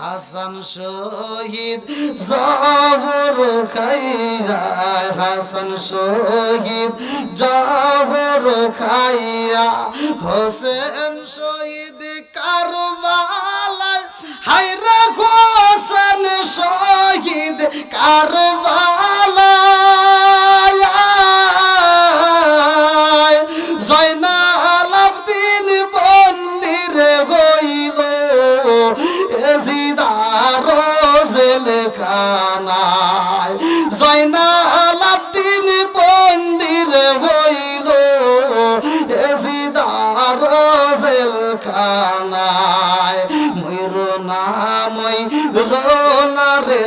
হাসান শহীদ জবর খাইয়া, হাসান শহীদ জবর খাইয়া, হোসেন শহীদ কারবালায়, হায়রা হোসেন শহীদ কারবালায়।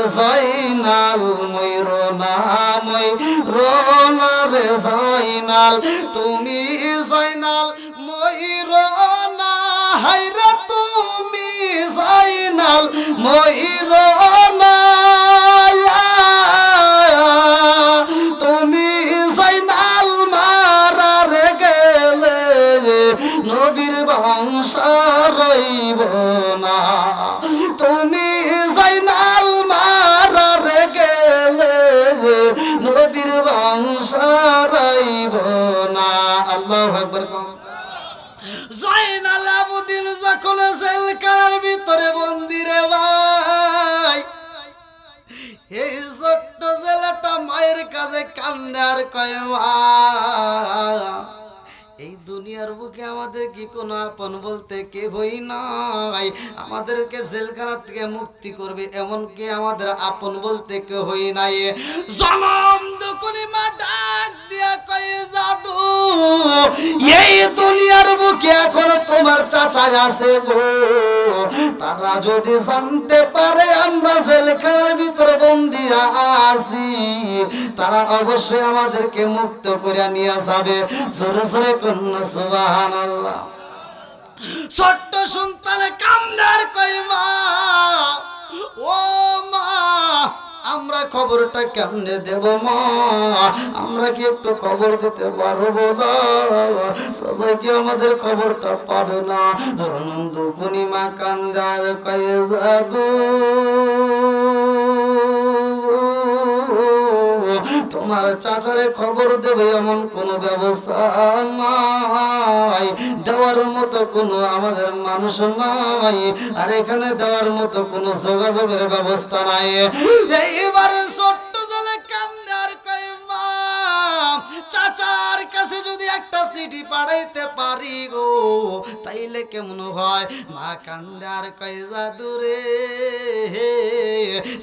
জয়নাল ময়ূর নামই রোনা রে জয়নাল তুমি জয়নাল ময়ূর না হাইরা তুমি জয়নাল ময়ূর জেলখানার ভিতরে বন্দিরে ভাই। এই ছোট্ট জেলাটা মায়ের কাছে কান্দে আর কয় এই দুনিয়ার বুকে আমাদের কি কোনো আপন বলতে কে হই নাই? আমাদেরকে জেলখানা থেকে মুক্তি করবে এমনকি আমাদের আপন বলতে কে হই নাই। জনম দুকুনি মা ডাক দিয়া কয়, জাদু, এই দুনিয়ার বুকে এখন তোমার চাচা আছে গো তারা যদি জানতে পারে আমরা জেলখানার ভিতরে বন্দি আছি, তারা অবশ্যই আমাদেরকে মুক্ত করে নিয়ে যাবে। জোরে জোরে কন্যা ছোট্ট সন্তানে কান্দার কই মা, ও মা, আমরা খবরটা কেমনে দেব, মা? আমরা কি একটু খবর দিতে পারব না? সবাই কি আমাদের খবরটা পাবে না? জনম দুপুনি মা কান্দার কয়ে, জাদু। তোমার চাচারে খবর দেবে এমন কোনো ব্যবস্থা নাই। দেওয়ার মতো কোনো আমাদের মানুষ নাই, আর এখানে দেওয়ার মতো কোনো যোগাযোগের ব্যবস্থা নাই। এইবার পাঠাইতে পারি গো। তাইলে কেমন হয়? মা কান্দার কয় জাদুরে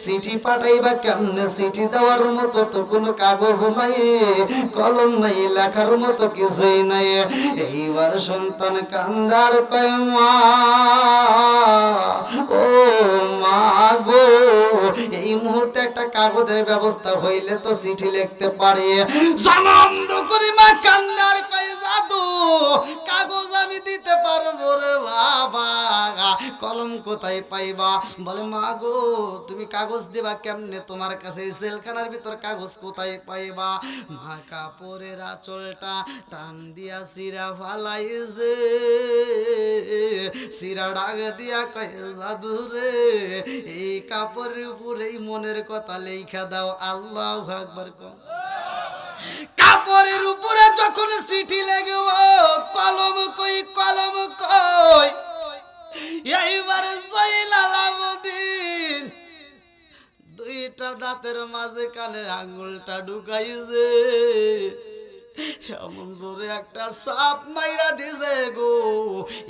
চিঠি পাঠাইবা কেমনে? চিঠি দেওয়ার মতো তো কোনো কাগজ নাই, কলম নাই, লেখার মতো কিছুই নাই। এইবার সন্তান কান্দার কয়, মা, ও মা গো, এই মুহূর্তে একটা কাগজের ব্যবস্থা হইলে তো চিঠি লিখতে পারি। জানন্দ করে মা কান্দার কাগজ আমি দিতে পারব রে বাবা। কলম কোথায় পাইবা? বলে, মা গো, তুমি কাগজ দিবা কেমনে? তোমার কাছে এই জেলখানার ভিতর কাগজ কোথায় পাইবা? মা কাপড়ের আঁচলটা টান দিয়া সিরা ফালাইছে। সিরা ডাক দিয়া কয়, জাদু রে, এই কাপড়ের উপরেই মনের কথা লেখা দাও, আল্লাহ আকবার কম কাপড়ের উপরে যখন চিঠি লেগে কলম কই কলম কই? এইবার জয়লালামুদ্দিন দুইটা দাঁতের মাঝে কানের আঙ্গুলটা ঢুকাইছে। এমন জোরে একটা সাপ মাইরা দিছে গো।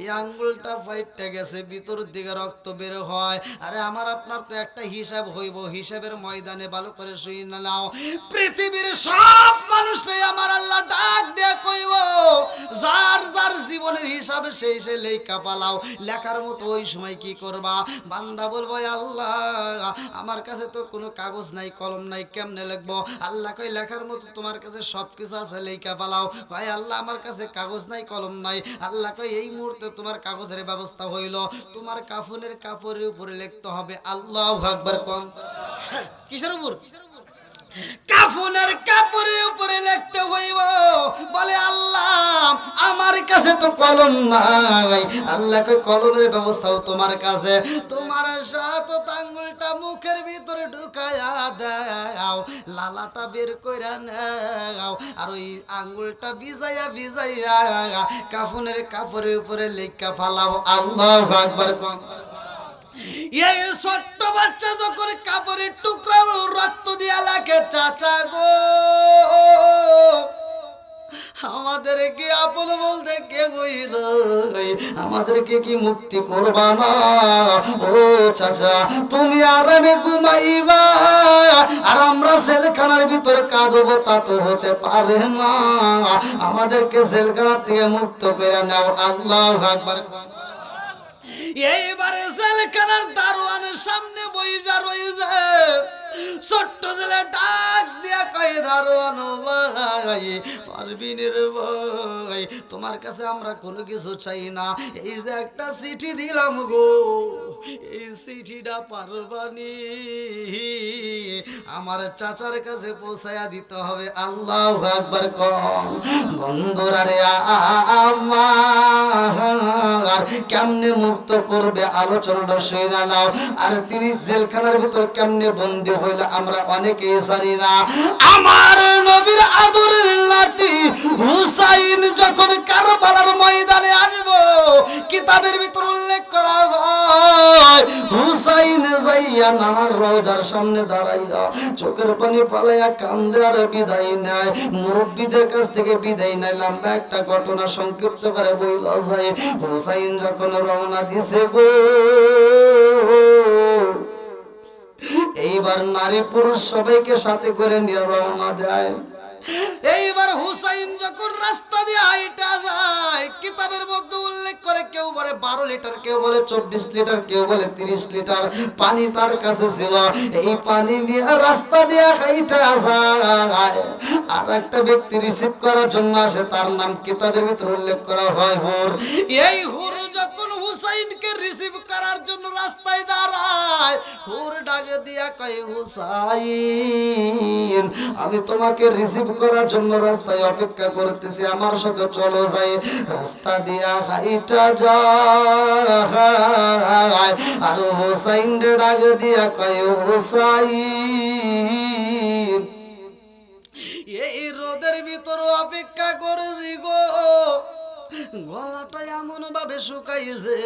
এই আঙ্গুলটা ফাইটটা গেছে, ভিতর দিকে রক্ত বের হয়। আরে আমার, আপনার তো একটা হিসাব হইব। হিসাবের ময়দানে ভালো করে শুই না নাও। পৃথিবীর সব মানুষরাই আমার আল্লাহ ডাক দিয়ে কইব, যার যার জীবনের হিসাবে সেই সেই লেখা পালাও। লেখার মতো ওই সময় কি করবা? বান্দা বলব আল্লাহ, আমার কাছে তো কোনো কাগজ নাই, কলম নাই, কেমনে লিখব? আল্লাহ কই লেখার মতো তোমার কাছে সব কিছু আছে, লেখা পালাও কয়, আল্লাহ আমার কাছে কাগজ নাই, কলম নাই। আল্লাহ কয়, এই মুহূর্তে তোমার কাগজের ব্যবস্থা হইল। তোমার কাফনের কাপড়ের উপরে লিখতে হবে আল্লাহ আকবার কম। কিসের উপর? কাফনের কাপড়ের উপরে লিখতে হইব। বলে, আল্লাহ, আমার কাছে তো কলম নাই। আল্লাহ কই কলমের ব্যবস্থাও তোমার কাছে। তোমার সাথে আঙ্গুলটা মুখের ভিতরে ঢুকায়া দাও। লালাটা বের কইরা নাও। আর ওই আঙ্গুলটা ভিজাইয়া ভিজাইয়া কাফনের কাপড়ের উপরে লেখা ফালাও। আল্লাহ আকবার কম। এই ছোট্ট বাচ্চা যখন কাপড়ের টুকরা রক্ত দিয়া লাগে, চাচা গো, আমাদেরকে আপন বলতে কে বইল আমাদেরকে কি মুক্তি করবা না? ও চাচা, তুমি আরামে ঘুমাইবা, আর আমরা জেলখানার ভিতরে কাঁদবো, তা তো হতে পারে না। আমাদেরকে জেলখানার থেকে মুক্ত করে নাও, আল্লাহ আকবার। এইবারে জেলখানার দারোয়ানের সামনে বইজা রইছে। ছোট্ট ছেলে ডাক দিয়া কয় দারোয়ান ভাই পারবিনের ভাই তোমার কাছে আমরা কোনো কিছু চাই না। এই যে একটা চিঠি দিলাম গো, এই চিঠিটা পারবানি। আমার চাচার কাছে পৌঁছায়া দিতে হবে, আল্লাহ একবার কম। বন্ধুরা আমার, কেমনে মুক্ত করবে? আলোচনাটা শুনে নাও। আর তিনি জেলখানার ভিতর কেমনে বন্দী হইল আমরা অনেকেই জানি না। আমার নবীর আদরের লাতি হুসাইন যখন কারবালার ময়দানে আসব কিতাবের ভিতর উল্লেখ করা হয়, হুসাইন যাইয়া নানার রোজার সামনে দাঁড়াইয়া চোখের পানি পালাইয়া কান্দে, আর বিদায় নেয় মুরব্বীদের কাছ থেকে বিদায় নেয় লম্বা একটা ঘটনা সংক্ষিপ্ত করে বইলা যায়, হুসাইন যখন রওনা দিছে গো এইবার নারী পুরুষ সবাইকে সাথে করে নিয়ে রওনা দেয় এইবার হুসাইন যখন রাস্তা দিয়ে হাইটা যায়, কিতাবের মধ্যে উল্লেখ করে কেউ বলে বারো লিটার, কেউ বলে চব্বিশ লিটার, কেউ বলে তিরিশ লিটার। পানি তার কাছে ছিল। এই পানি নিয়ে রাস্তা দিয়ে হাইটা যায়। আর একটা ব্যক্তি রিসিভ করার জন্য আসে, তার নাম কিতাবের ভিতরে উল্লেখ করা হয় হুর। এই হুর যখন হুসাইনকে রিসিভ করার জন্য রাস্তায় দাঁড়ায়। হুর ডাকে দিয়া কয়, হুসাইন, আমি তোমাকে রিসিভ করার জন্য রাস্তায় অপেক্ষা করতেছি, আমার সাথে চলো যাই। রাস্তা দিয়া হাইটা যায়, আর হুসাইন ডাকে দিয়া কয়, হুসাইন, এই রোদের ভিতর অপেক্ষা করেছি গো। গলাটা এমন ভাবে শুকাইছে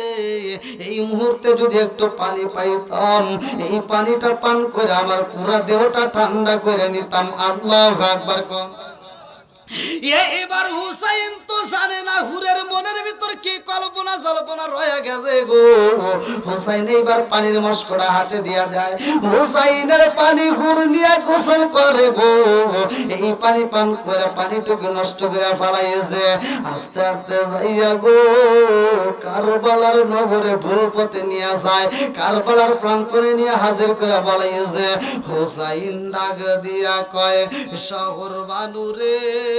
এই মুহূর্তে যদি একটু পানি পাইতাম, এই পানিটা পান করে আমার পুরা দেহটা ঠান্ডা করে নিতাম। আল্লাহ একবার কম। এবার হুসাইন তো জানে না হুরের মনের ভিতর কি কল্পনা জল্পনা রয়ে গেছে গো। হুসাইন এইবার পানির মস্কড়া হাতে দিয়া দেয়। হুসাইনের পানি হুর নিয়ে গোসল করে গো। এই পানি পান করে পানিটুকু নষ্ট করে ফেলাইছে। আস্তে আস্তে যাইয়া গো, কারবালার নগরে ভুল পথে নিয়ে যায়। কারবালার প্রান্তরে নিয়ে হাজির করে বলাইছে হুসাইন ডাক দিয়া কয়, শহর বানুরে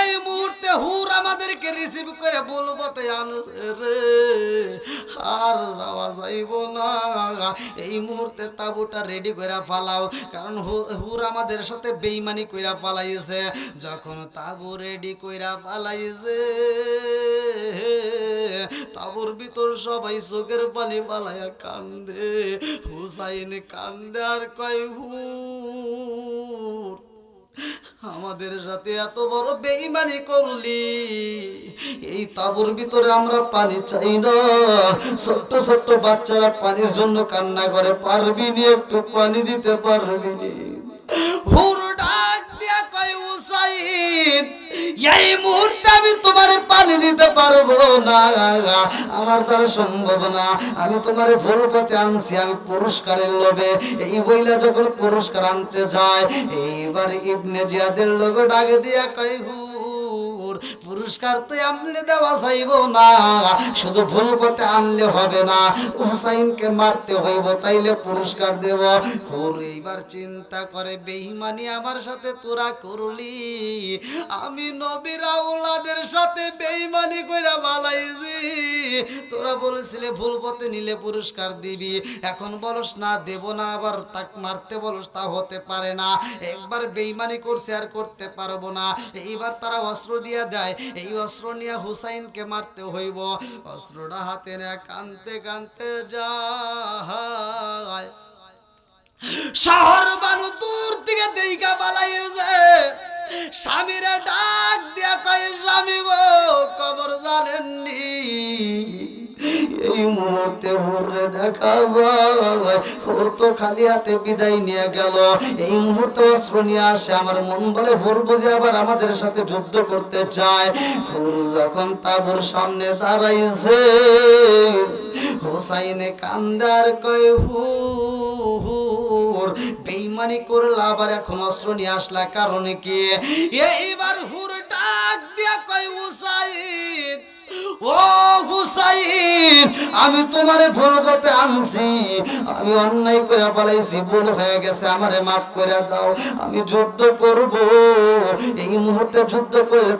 এই মুহূর্তে হুর আমাদেরকে রিসিভ করে বলব তো রে, আর যাওয়া যাইব না। এই মুহূর্তে তাবুটা রেডি করে ফালাও। কারণ হুর আমাদের সাথে বেইমানি কইরা পালাইছে যখন তাবু রেডি কইরা পালাইছে তাবুর ভিতর সবাই চোখের পানি পালাইয়া কান্দে। হুসাইন কান্দে আর কয়, হুর আমাদের সাথে এত বড় বেইমানি করলি। এই তাবুর ভিতরে আমরা পানি চাই না। ছোট্ট ছোট্ট বাচ্চারা পানির জন্য কান্না করে, পারবি নি একটু পানি দিতে পারবি নি? হুর এই মুহূর্তে আমি তোমার পানি দিতে পারব না। আমার দ্বারা সম্ভব না। আমি তোমার ভুল পথে আনছি, আমি পুরস্কারের লোভে। এই বইলা যখন পুরস্কার আনতে যায়, এইবার ইবনে জিয়াদের লোক ডাকে দিয়া কয় হুর পুরস্কার তো এমনি দেওয়া যাইব না। শুধু ভুল পথে আনলে হবে না। হুসাইনকে মারতে হইব, তাইলে পুরস্কার দেব। হুর, এইবার চিন্তা করে, বেঈমানি আমার সাথে তোরা করলি। আমি নবীরা ওলাদের সাথে বেঈমানি কইরা বালাইছি তোরা বলেছিলে ভুল পথে নিলে পুরস্কার দিবি। এখন বলস না, দেব না, আবার তাক মারতে বলস, তা হতে পারে না। একবার বেইমানি করছে আর করতে পারব না। এইবার তারা অস্ত্র দিয়ে দেয় এই অস্ত্র নিয়ে হুসাইনকে মারতে হইব। অস্ত্রটা হাতে না কানতে কানতে যায়। শহর বানু দূর থেকে দেইকা পালাইছে। স্বামীরা ডাক দিয়া কয়, স্বামী গো কবর জানেননি? এই মুহূর্তে হুররে দেখা যায়। হুর তো খালি হাতে বিদায় নিয়ে গেল। এই মুহূর্তে অস্ত্র নিয়ে আসে, আমার মন বলে হুর বুঝে আবার আমাদের সাথে যুদ্ধ করতে চায়। হুর যখন তাবুর সামনে দাঁড়াইছে, হোসাইনে কান্দার কয়, হু হুর বেইমানি করলা আবার এখন অস্ত্র নিয়ে আসলা কারণে কি? এইবার হুর ডাক দিয়া কয়, হুসাইন! ও হুসাইন, আমি তোমারে ভুল পথে আনছি। আমি অন্যায় করে ভুল হয়ে গেছে, আমারে মাফ করে দাও। আমি যুদ্ধ করব, এই মুহূর্তে যুদ্ধ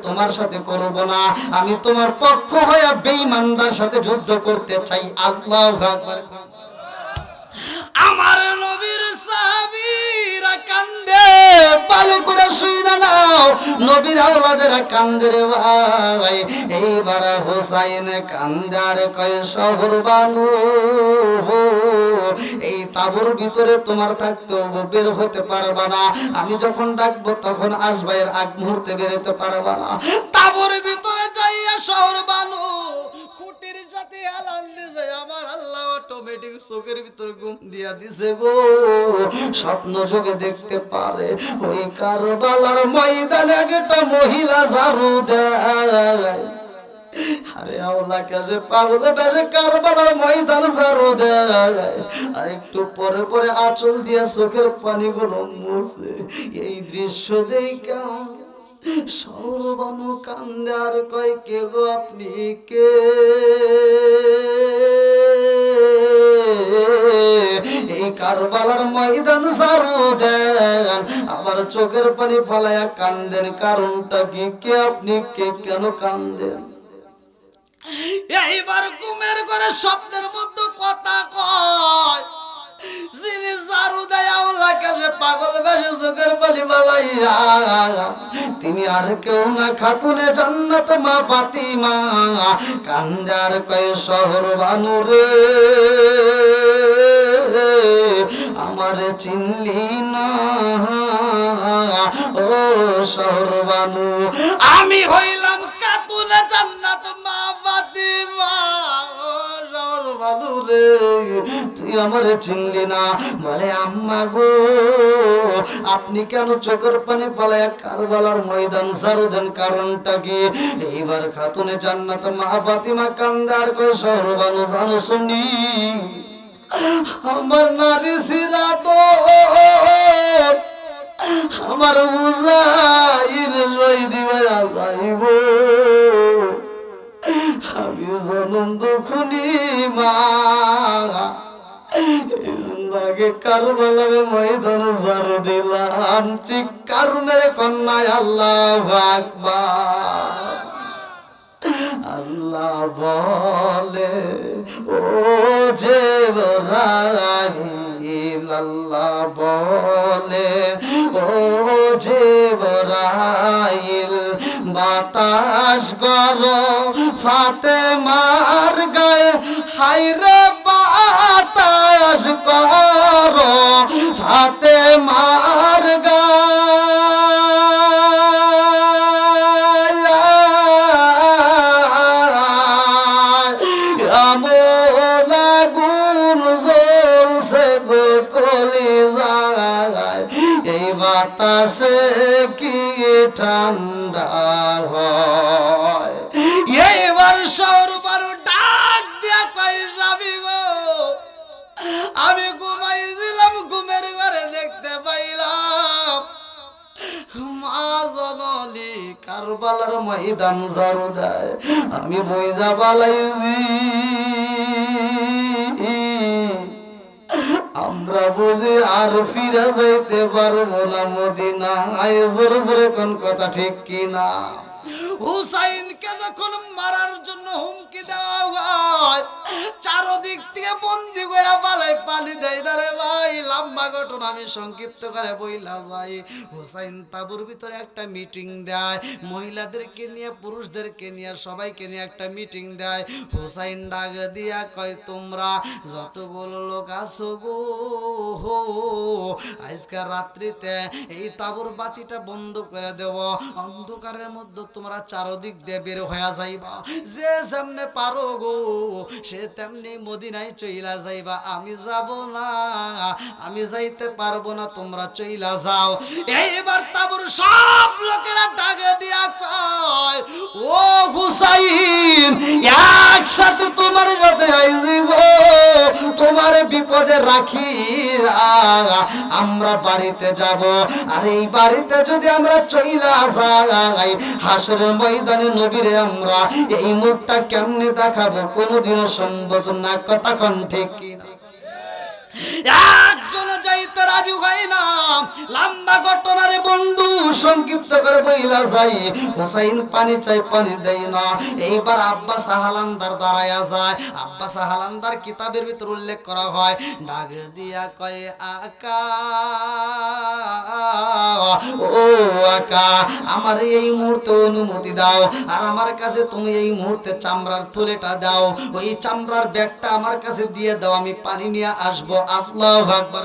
তোমার সাথে করব না। আমি তোমার পক্ষ হয়ে বেঈমানদার সাথে যুদ্ধ করতে চাই। আল্লাহু আমার নবীর এই তাবুর ভিতরে তোমার থাকতে বের হতে পারবা না। আমি যখন ডাকবো, তখন আসবা এর আগ মুহূর্তে বেরোতে পারবা না। তাবুর ভিতরে যাইয়া শহর বানু, খুঁটির সাথে আমার আল্লাহ অটোমেটিক চোখের ভিতর ঘুম দিয়া দিছে গো। স্বপ্ন চোখে দেখতে পারে। ওই কারবালার ময়দানে একটা মহিলা ঝাড়ু দেয়। আরে আওলা কাছে পাগলে বেশে কারবালার ময়দান ঝাড়ু দেয়। আর একটু পরে পরে আঁচল দিয়া চোখের পানিগুলো মুছে। এই দৃশ্য দেখা সৌরবানু কান্দে আর কয়, কে গো আপনি? কে? এই কারবালার ময়দান সারু দেন। আমার চোখের পানি ফলায়া কান্দেন, কারণটা কি? কে আপনি? কে কেন কান্দেন? এইবার ঘুমের করে স্বপ্নের মধ্যে কথা কয়। যিনি জারু দেয় কাছে পাগল বেশে চোখের পানি বালাইয়া তিনি আর কেউ না, খাতুনে জান্নাত মা ফাতিমা। কান্দার কয়, শহর বানুরে আমার চিনলি না। ও শহর বানু, আমি হইলাম কাতুনে জান্নাত মা ফাতিমা। ও রে তুই আমার চিনলি না। বলে, আম্মা গো, আপনি কেন চোখের পানি ফলায় কারবালার ময়দান সারু দেন? কারণটা কি? এইবার খাতুনে জান্নাত মা ফাতিমা কান্দার কই সরবানু জানো শুনি। আমার নারী সিরা তো আমার উজাইর রই দিবা যাইব আমি জনম দুখুনি মা। লাগে কারবালার ময়দান জার দিলাম চিৎকার মেরে কন্যায় আল্লাহ আকবার। আল্লাহ বলে, ও যে আল্লাহ বলে, ও যে বাতাস গর ফাতে মার গায়ে হাইরে বাতাস কর ফাতে মার বাতাসে কি ঠান্ডা হয়? এইবার সরবার ডাক দিয়া কই যাবি গো, আমি ঘুমাইছিলাম, ঘুমের ঘরে দেখতে পাইলাম। মা জননী কারবালার ময়দান ঝাড়ু দেয়। আমি বইজা বালাইছি। আর ফিরে যাইতে পারব না মদিনা জোরে জোরে কোন কথা ঠিক কি না হুসাইনকে যখন মারার জন্য হুমকি দেওয়া হয়, চারদিক বন্দি করে পালাই পানি দেয় না রে ভাই? লম্বা ঘটনা আমি সংক্ষিপ্ত করে বইলা যাই। হুসাইন তাবুর ভিতরে একটা মিটিং দেয়। মহিলাদেরকে নিয়ে, পুরুষদেরকে নিয়ে, সবাইকে নিয়ে একটা মিটিং দেয়। হুসাইন ডাক দিয়া কয়, তোমরা যতগুলো লোক আছো গো রাত্রিতে এই তাবুর বাতিটা বন্ধ করে দেব। অন্ধকারের মধ্যে তোমরা চারদিক দিয়ে বের হয়ে যাইবা। যে সামনে পারো গো, সে তেমনি মদিনায় চইলা যাইবা, আমি যাব না, আমি যাইতে পারব না, তোমরা চইলা যাও। এইবার তাবুর সব লোকেরা ডাকে দিয়া কয়, ও হুসাইন, একসাথে তোমার সাথে আইজি গো, তোমার বিপদে রাখি আমরা বাড়িতে যাব। আর এই বাড়িতে যদি আমরা চইলা যাই হাসরের ময়দানে নবীরে আমরা এই মুখটা কেমনে দেখাবো? কোনোদিনও সম্ভব না, কথা ঠিক কিনা একজন যাইতে রাজি হয় না। লম্বা ঘটনারে বন্ধু সংক্ষিপ্ত করে বইলা যাই হুসাইন পানি চাই, পানি দেয় না। এইবার আব্বাস দাঁড়ায়া যায়। আব্বাস কিতাবের ভিতর উল্লেখ করা হয়, ডাক দিয়া আকা, ও আকা, আমার এই মুহূর্তে অনুমতি দাও। আর আমার কাছে তুমি এই মুহূর্তে চামড়ার থলেটা দাও। ওই চামড়ার ব্যাগটা আমার কাছে দিয়ে দাও, আমি পানি নিয়ে আসব। আল্লাহ আকবার।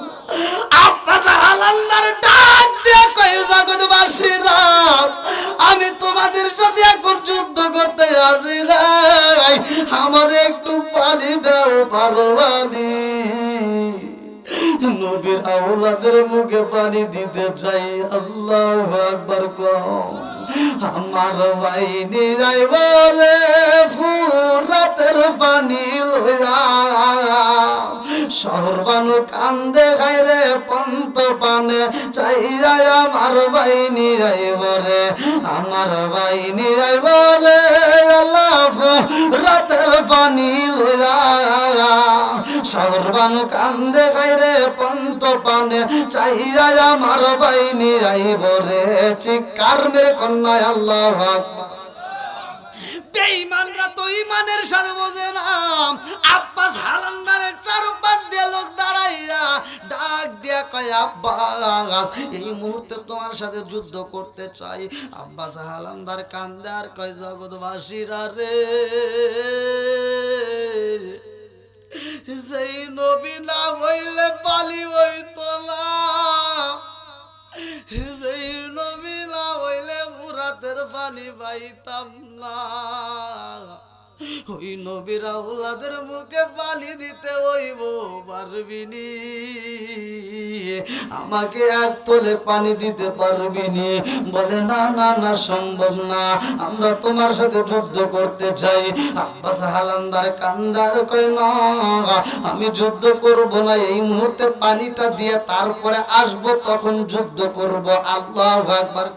আব্বাস হালান্দার ডাক দিয়ে কই জগৎবাসীরা, আমি তোমাদের সাথে এখন যুদ্ধ করতে আসি নাই। আমার একটু পানি দাও, পারবানি। নবীর আওলাদের মুখে পানি দিতে চাই, আল্লাহ আকবার কম আমার বাইনি যাইব রে ফুরাতের পানি লইয়া। শহর বানু কান্দে খাই রে পন্ত পানে চাই যায় আমার বাইনি যাইব রে আমার বাইনি যাইব রে রাতের পানি লইয়া শহর বানু কান্দে খাই রে পন্ত পানে চাই যায় আমার বাইনি যাইব রে চিকার মেরে কন্যায় আল্লাহ আকবার। বেঈমানরা তো ইমানের সাথে বোঝে না। আব্বাস হালান্দারের চারপাশ দিয়ে লোক দাঁড়াইয়া ডাক দিয়া কয়, আব্বাস, এই মুহূর্তে তোমার সাথে যুদ্ধ করতে চাই। আব্বাস হালান্দার কান্দে আর কয়, জগৎবাসীরা রে সেই নবী না হইলে পালি হইতো না। সেই নবী না হইলে মুরাতের পানি পাইতাম না। ওই নবীর আউলাদের মুখে পানি দিতে হইব পারবিনি আমাকে এক তোলে পানি দিতে পারবিনি বলে, না না না, সম্ভব না। আমরা তোমার সাথে যুদ্ধ করতে চাই। আব্বাস হালান্দার কান্দার কই না, আমি যুদ্ধ করব না। এই মুহূর্তে পানিটা দিয়ে তারপরে আসব, তখন যুদ্ধ করব। আল্লাহ একবার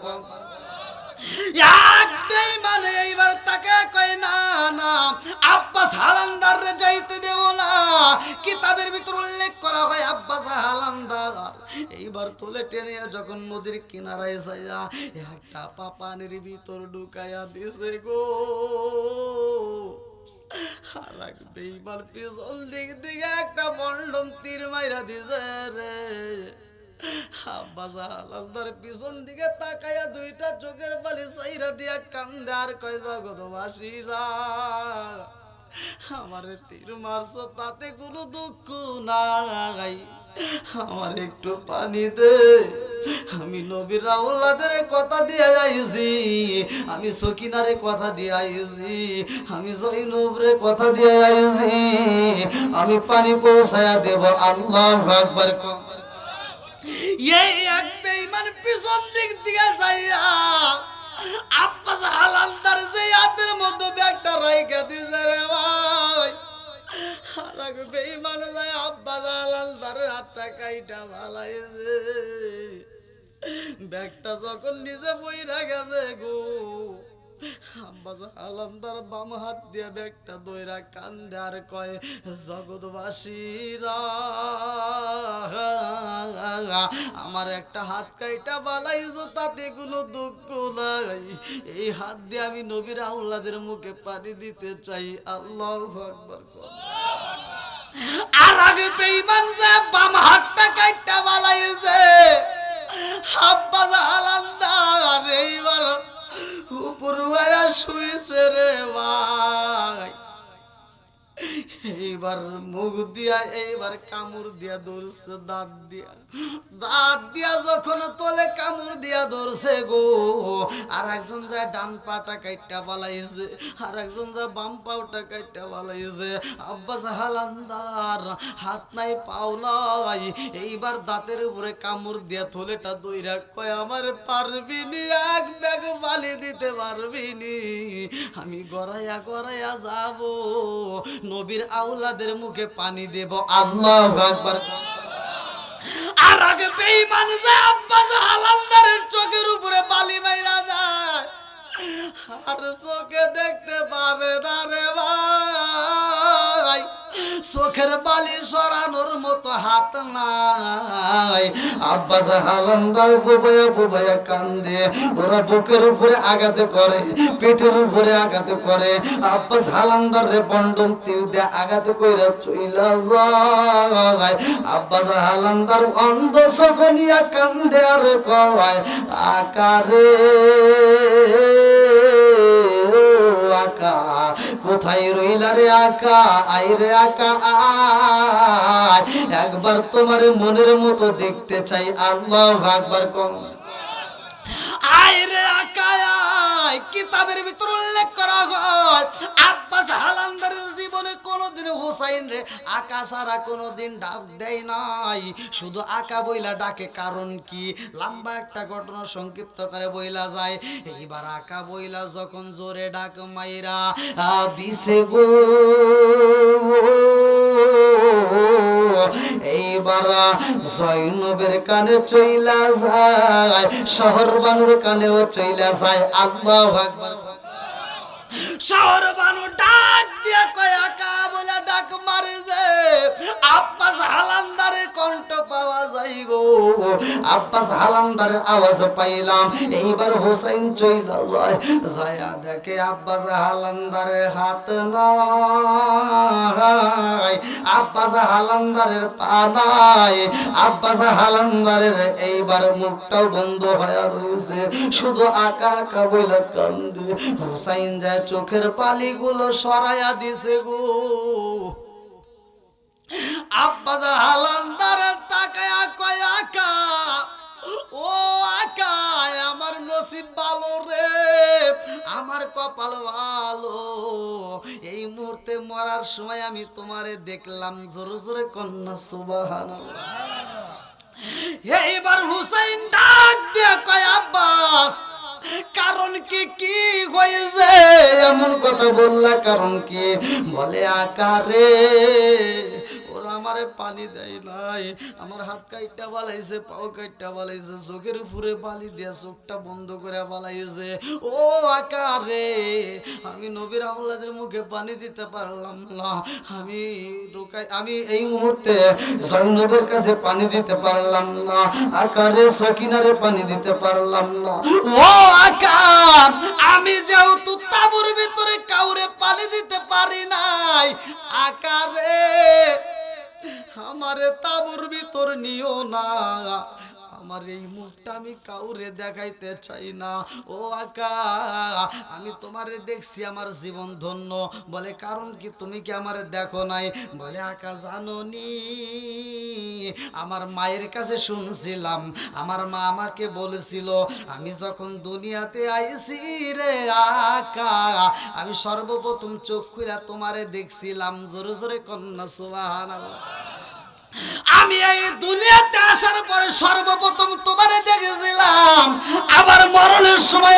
মানে এইবার তাকে কই না না আব্বাস হালান্দার রে যাইতে দেব না কিতাবের ভিতর উল্লেখ করা হয় আব্বাস হালান্দার এইবার তোলে টেনে যখন নদীর কিনারায় যাইয়া একটা পা পানির ভিতর ঢুকাইয়া দিছে গো লাগবে এইবার পিছন দিক দিকে একটা মন্ডম তীর মাইরা দিছে রে দুইটা চোখের আমারে তাতে কোনো দুঃখ একটু পানি দে, আমি নবীর রাউলাদের কথা দিয়ে আইছি, আমি সকিনারে কথা দিয়ে আইছি, আমি জৈনবরে কথা দিয়ে আইছি, আমি পানি পৌঁছায়া দেব, আল্লাহ আকবার, কম। এই এক বেঈমান পিছন দিক দিকে যাইয়া আব্বাস হালালদার যে হাতের মধ্যে ব্যাগটা রাইখা দিছে রে ভাই। আর এক বেঈমান যায় আব্বাস হালালদার হাতটা কাইটা ভালাইছে ব্যাগটা যখন নিজে বইরা গেছে গো আব্বাস বাম হাত দিয়ে ব্যাগটা দইরা কান্দে আর কয়, জগৎবাসীরা, আমার একটা হাত কাইটা বালাইছো, তাতে কোনো দুঃখ নাই। এই হাত দিয়ে আমি নবীর আউলাদের মুখে পানি দিতে চাই। আল্লাহ আকবার আর আগে বেঈমান যে বাম হাতটা কাইটা বালাইছে আব্বাস হালালদার এইবার উপর হয়ে শুয়েছে রে ভাই। এইবার মুখ দিয়া, এইবার কামড় দিয়া ধরছে, দাঁত দিয়া। দাঁত দিয়া যখন তোলে, কামড় দিয়া ধরছে গো। আর একজন যায় ডান পাটা কাইটা পালাইছে আর একজন যায় বাম পাউটা কাইটা পালাইছে আব্বাস হালান্দার, হাত নাই, পাও নাই। এইবার দাঁতের উপরে কামড় দিয়া থলেটা দইরা কয়, আমার পারবি নি? এক ব্যাগ বালি দিতে পারবি নি? আমি গড়াইয়া গড়াইয়া যাব। নবীর আউলাদের মুখে পানি দেব। আল্লাহ আকবার। আর আগে বেঈমান যে আব্বাস হালালদারের চোখের উপরে বালি মাইরা যায়, আর চোখে দেখতে পাবে না রে ভাই। চোখের বালি সরানোর মতো হাত নাই। আব্বাস হালান্দার ফুবাইয়া ফুবাইয়া কান্দে, ওরা বুকের উপরে আঘাত করে, পেটের উপরে আঘাত করে। আব্বাস হালান্দার রে বন্ডন তীর দিয়ে আঘাত কইরা চইলা আব্বাস হালান্দার অন্ধ সকনিয়া কান্দে আর কয়, আকারে, ও আকা কোথায় রইলা রে আকা? আই রে আকা, আয়। একবার তোমার মনের মতো দেখতে চাই। আল্লাহ একবার কম। আয় রে আকায় কিতাবের ভিতর উল্লেখ করা হয়, আব্বাস হালান্দারের জীবনে কোনোদিন হুসাইন রে আকা ছাড়া কোনোদিন ডাক দেয় নাই। শুধু আকা বইলা ডাকে, কারণ কি? লম্বা একটা ঘটনা সংক্ষিপ্ত করে বইলা যায়। এইবার আকা বইলা যখন জোরে ডাক মাইরা দিছে গো। এইবার জৈনবের কানে চইলা যায় শহর বানুর কানেও চইলা যায়। আল্লাহ আকবার। শহর বানু ডাক দিয়ে কয় আকা বলে ডাক মারে যে, আব্বাস কণ্ঠ পাওয়া যায় গো। আব্বাস আওয়াজ পাইলাম। এইবার হোসাইন চইলা যায় দেখে আব্বাস হাত নাই। আব্বাস হালান্দারের পা নাই। আব্বাস হালান্দারের এইবার মুখটাও বন্ধ হয়ে রয়েছে। শুধু আকা বইলা কান্দে। হুসাইন যায় চোখের পালিগুলো সরাইয়া দিছে গো। হালান্দারের তাকায়া কয়, আকা, ও আকা, আমার নসিব ভালো রে, আমার কপাল ভালো। এই মুহূর্তে মরার সময় আমি তোমারে দেখলাম, জোরে জোরে কন্যা সুবাহান এইবার হুসাইন ডাক দিয়ে কয়, আব্বাস কারণ কি কি হয়েছে? এমন কথা বললা কারণ কি? বলে আকারে। আমারে পানি দেয় নাই। আমার হাত কাইটা বালাইছে, পাও কাইটা বালাইছে, চোখের উপরে বালি দিয়া চোখটা বন্ধ করে বালাইছে। ও আকারে, আমি নবীর আমলাদের মুখে পানি দিতে পারলাম না। আমি রোকাই আমি এই মুহূর্তে জৈনবের কাছে পানি দিতে পারলাম না। আকারে সকিনারে পানি দিতে পারলাম না। ও আকার, আমি যেহেতু তাবুর ভিতরে কাউরে পানি দিতে পারি নাই, আকারে আমারে তাবুর ভিতর নিও না। আমার এই মুখটা আমি কাউরে দেখাইতে চাই না। ও আকা, আমি তোমারে দেখছি আমার জীবন ধন্য। বলে, কারণ কি তুমি কি আমারে দেখো নাই? বলে, আকা জানো নি আমার মায়ের কাছে শুনছিলাম। আমার মা আমাকে বলেছিল, আমি যখন দুনিয়াতে আইছি রে আকা, আমি সর্বপ্রথম চোখ খুলে তোমারে দেখছিলাম। জোরে জোরে কন্যা, সুবহানাল্লাহ। আমি এই দুনিয়াতে আসার পরে সর্বপ্রথম তোমারে দেখেছিলাম। আবার মরণের সময়